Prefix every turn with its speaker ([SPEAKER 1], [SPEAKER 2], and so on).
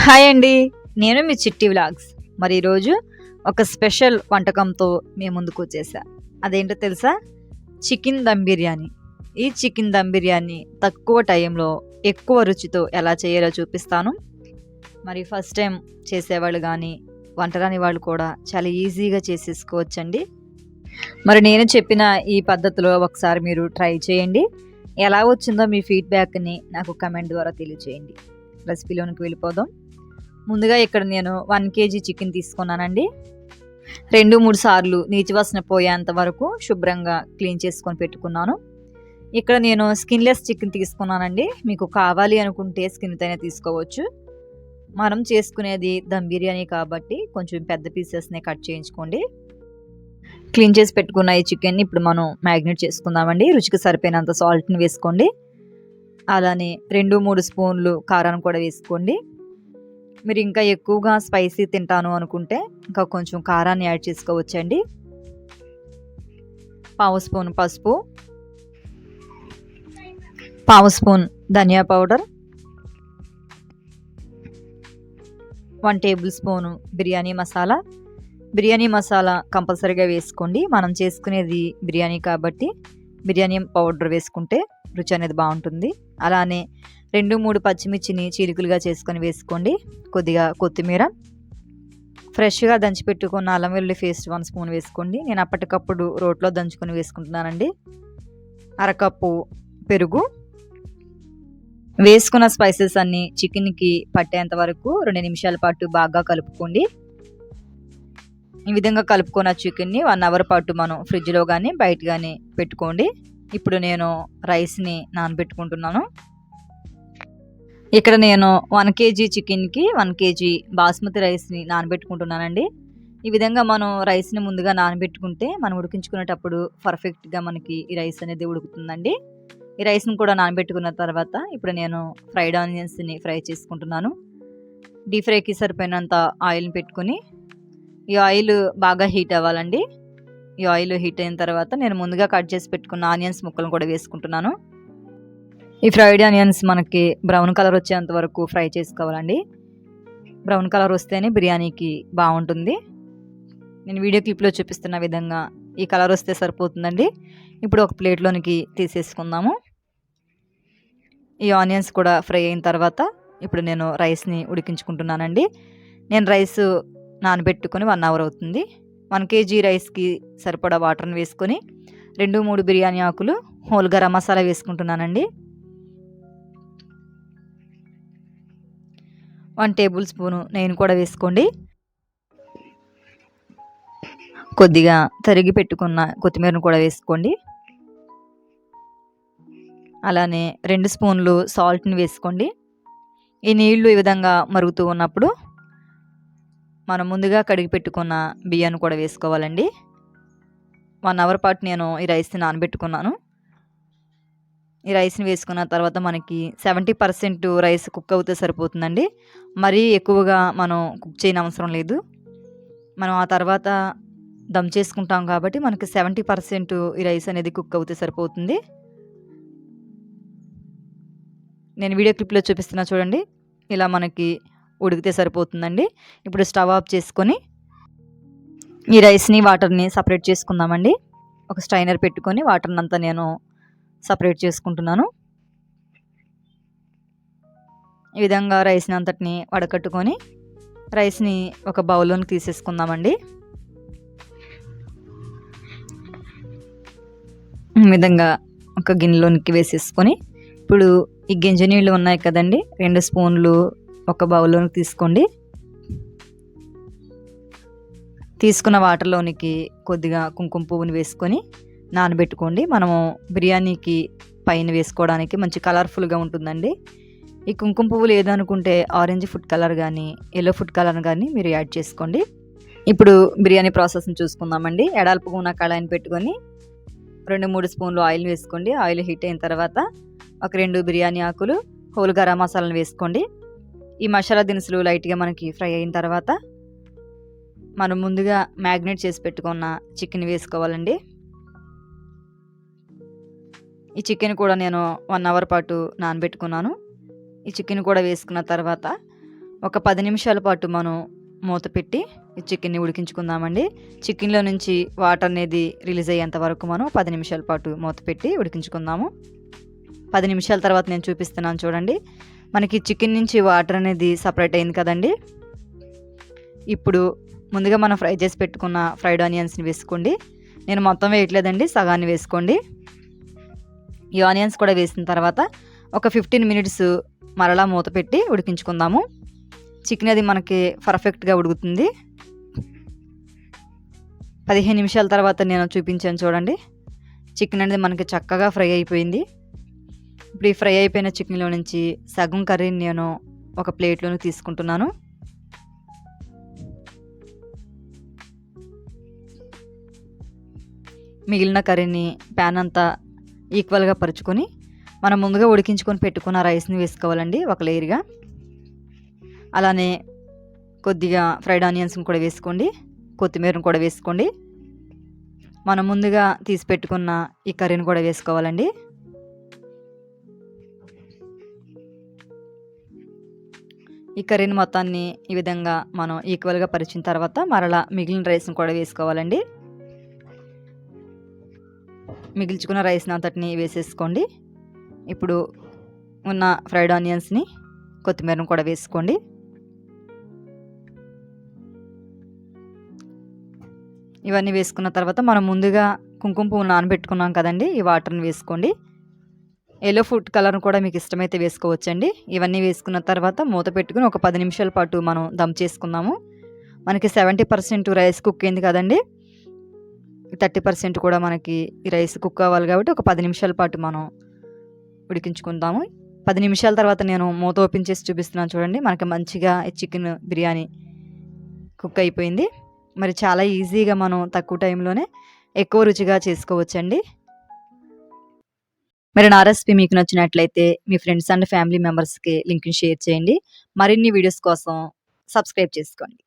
[SPEAKER 1] Hi అండి. నేను మీ చిట్టి వ్లాగ్స్. మరి ఈరోజు ఒక స్పెషల్ వంటకంతో మీ ముందుకు వచ్చేసా. అదేంటో తెలుసా? చికెన్ దమ్ బిర్యానీ. ఈ చికెన్ దమ్ బిర్యానీ తక్కువ టైంలో ఎక్కువ రుచితో ఎలా చేయాలో చూపిస్తాను. మరి ఫస్ట్ టైం చేసేవాళ్ళు కానీ వంటరాని వాళ్ళు కూడా చాలా ఈజీగా చేసేసుకోవచ్చండి. మరి నేను చెప్పిన ఈ పద్ధతిలో ఒకసారి మీరు ట్రై చేయండి. ఎలా వచ్చిందో మీ ఫీడ్బ్యాక్ని నాకు కమెంట్ ద్వారా తెలియచేయండి. రెసిపీలోనికి వెళ్ళిపోదాం. ముందుగా ఇక్కడ నేను వన్ కేజీ చికెన్ తీసుకున్నానండి. రెండు మూడు సార్లు నీచివాసన పోయేంత వరకు శుభ్రంగా క్లీన్ చేసుకొని పెట్టుకున్నాను. ఇక్కడ నేను స్కిన్లెస్ చికెన్ తీసుకున్నానండి. మీకు కావాలి అనుకుంటే స్కిన్తో అయినా తీసుకోవచ్చు. మనం చేసుకునేది దమ్ బిర్యానీ కాబట్టి కొంచెం పెద్ద పీసెస్ని కట్ చేయించుకోండి. క్లీన్ చేసి పెట్టుకున్న ఈ చికెన్ని ఇప్పుడు మనం మ్యాగ్నేట్ చేసుకుందామండి. రుచికి సరిపోయినంత సాల్ట్ని వేసుకోండి. అలానే రెండు మూడు స్పూన్లు కారాన్ని కూడా వేసుకోండి. మీరు ఇంకా ఎక్కువగా స్పైసీ తింటాను అనుకుంటే ఇంకా కొంచెం కారాన్ని యాడ్ చేసుకోవచ్చండి. పావు స్పూన్ పసుపు పావు స్పూన్ ధనియా powder one tablespoon biryani masala. Biryani masala కంపల్సరీగా వేసుకోండి. మనం చేసుకునేది బిర్యానీ కాబట్టి బిర్యానీ పౌడర్ వేసుకుంటే రుచి అనేది బాగుంటుంది. అలానే రెండు మూడు పచ్చిమిర్చిని చీలికలుగా చేసుకొని వేసుకోండి. కొద్దిగా కొత్తిమీర. ఫ్రెష్గా దంచి పెట్టుకున్న అల్లం వెల్లుల్లి పేస్ట్ వన్ స్పూన్ వేసుకోండి. నేను అప్పటికప్పుడు రోట్లో దంచుకొని వేసుకుంటున్నానండి. అరకప్పు పెరుగు. వేసుకున్న స్పైసెస్ అన్నీ చికెన్కి పట్టేంత వరకు రెండు నిమిషాల పాటు బాగా కలుపుకోండి. ఈ విధంగా కలుపుకున్న చికెన్ని వన్ అవర్ పాటు మనం ఫ్రిడ్జ్లో కానీ బయట కానీ పెట్టుకోండి. ఇప్పుడు నేను రైస్ని నానబెట్టుకుంటున్నాను. ఇక్కడ నేను వన్ కేజీ చికెన్కి వన్ కేజీ బాస్మతి రైస్ని నానబెట్టుకుంటున్నానండి. ఈ విధంగా మనం రైస్ని ముందుగా నానబెట్టుకుంటే మనం ఉడికించుకునేటప్పుడు పర్ఫెక్ట్గా మనకి ఈ రైస్ అనేది ఉడుకుతుందండి. ఈ రైస్ని కూడా నానబెట్టుకున్న తర్వాత ఇప్పుడు నేను ఫ్రైడ్ ఆనియన్స్ని ఫ్రై చేసుకుంటున్నాను. డీప్ ఫ్రైకి సరిపోయినంత ఆయిల్ని పెట్టుకుని ఈ ఆయిల్ బాగా హీట్ అవ్వాలండి. ఈ ఆయిల్ హీట్ అయిన తర్వాత నేను ముందుగా కట్ చేసి పెట్టుకున్న ఆనియన్స్ ముక్కలను కూడా వేసుకుంటున్నాను. ఈ ఫ్రైడ్ ఆనియన్స్ మనకి బ్రౌన్ కలర్ వచ్చేంత వరకు ఫ్రై చేసుకోవాలండి. బ్రౌన్ కలర్ వస్తేనే బిర్యానీకి బాగుంటుంది. నేను వీడియో క్లిప్లో చూపిస్తున్న విధంగా ఈ కలర్ వస్తే సరిపోతుందండి. ఇప్పుడు ఒక ప్లేట్లోనికి తీసేసుకుందాము. ఈ ఆనియన్స్ కూడా ఫ్రై అయిన తర్వాత ఇప్పుడు నేను రైస్ని ఉడికించుకుంటున్నానండి. నేను రైస్ నానబెట్టుకొని వన్ అవర్ అవుతుంది. వన్ కేజీ రైస్కి సరిపడా వాటర్ని వేసుకొని రెండు మూడు బిర్యానీ ఆకులు హోల్ గరం మసాలా వేసుకుంటున్నానండి. వన్ టేబుల్ స్పూను నేను కూడా వేసుకోండి. కొద్దిగా తరిగి పెట్టుకున్న కొత్తిమీరను కూడా వేసుకోండి. అలానే రెండు స్పూన్లు సాల్ట్ని వేసుకోండి. ఈ నీళ్ళు ఈ విధంగా మరుగుతూ ఉన్నప్పుడు మనం ముందుగా కడిగి పెట్టుకున్న బియ్యాన్ని కూడా వేసుకోవాలండి. వన్ అవర్ పాటు నేను ఈ రైస్ని నానబెట్టుకున్నాను. ఈ రైస్ని వేసుకున్న తర్వాత మనకి సెవెంటీ పర్సెంట్ రైస్ కుక్ అవుతే సరిపోతుందండి. మరీ ఎక్కువగా మనం కుక్ చేయని అవసరం లేదు. మనం ఆ తర్వాత దమ్ చేసుకుంటాం కాబట్టి మనకి సెవెంటీ పర్సెంట్ ఈ రైస్ అనేది కుక్ అవుతే సరిపోతుంది. నేను వీడియో క్లిప్లో చూపిస్తున్నా చూడండి. ఇలా మనకి ఉడికితే సరిపోతుందండి. ఇప్పుడు స్టవ్ ఆఫ్ చేసుకొని ఈ రైస్ని వాటర్ని సపరేట్ చేసుకుందామండి. ఒక స్ట్రైనర్ పెట్టుకొని వాటర్ని అంతా నేను సపరేట్ చేసుకుంటున్నాను. ఈ విధంగా రైస్ని అంతటిని వడకట్టుకొని రైస్ని ఒక బౌల్లోకి తీసేసుకుందామండి. ఈ విధంగా ఒక గిన్నెలోనికి వేసేసుకొని ఇప్పుడు ఈ గింజ నీళ్ళు ఉన్నాయి కదండి రెండు స్పూన్లు ఒక బౌల్లోనికి తీసుకోండి. తీసుకున్న వాటర్లోనికి కొద్దిగా కుంకుమ పువ్వుని వేసుకొని నానబెట్టుకోండి. మనము బిర్యానీకి పైన వేసుకోవడానికి మంచి కలర్ఫుల్గా ఉంటుందండి. ఈ కుంకుమ పువ్వులు ఏదనుకుంటే ఆరెంజ్ ఫుడ్ కలర్ కానీ ఎల్లో ఫుడ్ కలర్ కానీ మీరు యాడ్ చేసుకోండి. ఇప్పుడు బిర్యానీ ప్రాసెస్ని చూసుకుందామండి. ఎడాల్పుగా ఉన్న కళాయిని పెట్టుకొని రెండు మూడు స్పూన్లు ఆయిల్ వేసుకోండి. ఆయిల్ హీట్ అయిన తర్వాత ఒక రెండు బిర్యానీ ఆకులు హోల్ గరం మసాలాను వేసుకోండి. ఈ మసాలా దినుసులు లైట్గా మనకి ఫ్రై అయిన తర్వాత మనం ముందుగా మ్యాగ్నేట్ చేసి పెట్టుకున్న చికెన్ వేసుకోవాలండి. ఈ చికెన్ కూడా నేను వన్ అవర్ పాటు నానబెట్టుకున్నాను. ఈ చికెన్ కూడా వేసుకున్న తర్వాత ఒక పది నిమిషాల పాటు మనం మూత పెట్టి ఈ చికెన్ని ఉడికించుకుందామండి. చికెన్లో నుంచి వాటర్ అనేది రిలీజ్ అయ్యేంత వరకు మనం పది నిమిషాల పాటు మూత పెట్టి ఉడికించుకుందాము. పది నిమిషాల తర్వాత నేను చూపిస్తున్నాను చూడండి. మనకి చికెన్ నుంచి వాటర్ అనేది సపరేట్ అయింది కదండి. ఇప్పుడు ముందుగా మనం ఫ్రై చేసి పెట్టుకున్న ఫ్రైడ్ ఆనియన్స్ని వేసుకోండి. నేను మొత్తం వేయట్లేదండి సగాన్ని వేసుకోండి. ఈ ఆనియన్స్ కూడా వేసిన తర్వాత ఒక ఫిఫ్టీన్ మినిట్స్ మరలా మూత పెట్టి ఉడికించుకుందాము. చికెన్ అది మనకి పర్ఫెక్ట్గా ఉడుకుతుంది. పదిహేను నిమిషాల తర్వాత నేను చూపించాను చూడండి. చికెన్ అనేది మనకి చక్కగా ఫ్రై అయిపోయింది. ఇప్పుడు ఈ ఫ్రై అయిపోయిన చికెన్లో నుంచి సగం కర్రీని నేను ఒక ప్లేట్లోని తీసుకుంటున్నాను. మిగిలిన కర్రీని ప్యాన్ అంతా ఈక్వల్గా పరుచుకొని మనం ముందుగా ఉడికించుకొని పెట్టుకున్న రైస్ని వేసుకోవాలండి ఒక లేయర్గా. అలానే కొద్దిగా ఫ్రైడ్ ఆనియన్స్ని కూడా వేసుకోండి కొత్తిమీరను కూడా వేసుకోండి. మనం ముందుగా తీసి పెట్టుకున్న ఈ కర్రీని కూడా వేసుకోవాలండి. ఈ కర్రీని మొత్తాన్ని ఈ విధంగా మనం ఈక్వల్గా పరిచిన తర్వాత మరలా మిగిలిన రైస్ని కూడా వేసుకోవాలండి. మిగిల్చుకున్న రైస్ని అంతటిని వేసేసుకోండి. ఇప్పుడు ఉన్న ఫ్రైడ్ ఆనియన్స్ని కొత్తిమీరను కూడా వేసుకోండి. ఇవన్నీ వేసుకున్న తర్వాత మనం ముందుగా కుంకుమ పువ్వు నానబెట్టుకున్నాం కదండి ఈ వాటర్ని వేసుకోండి. ఎల్లో ఫుడ్ కలర్ కూడా మీకు ఇష్టమైతే వేసుకోవచ్చండి. ఇవన్నీ వేసుకున్న తర్వాత మూత పెట్టుకుని ఒక పది నిమిషాల పాటు మనం దమ్ చేసుకుందాము. మనకి సెవెంటీ పర్సెంట్ రైస్ కుక్ అయింది కదండి. థర్టీ పర్సెంట్ కూడా మనకి ఈ రైస్ కుక్ అవ్వాలి కాబట్టి ఒక పది నిమిషాల పాటు మనం ఉడికించుకుందాము. పది నిమిషాల తర్వాత నేను మూత ఓపెన్ చేసి చూపిస్తున్నాను చూడండి. మనకి మంచిగా ఈ చికెన్ బిర్యానీ కుక్ అయిపోయింది. మరి చాలా ఈజీగా మనం తక్కువ టైంలోనే ఎక్కువ రుచిగా చేసుకోవచ్చండి. మరి నా రెసిపీ మీకు నచ్చినట్లయితే మీ ఫ్రెండ్స్ అండ్ ఫ్యామిలీ మెంబర్స్కి లింక్ని షేర్ చేయండి. మరిన్ని వీడియోస్ కోసం సబ్స్క్రైబ్ చేసుకోండి.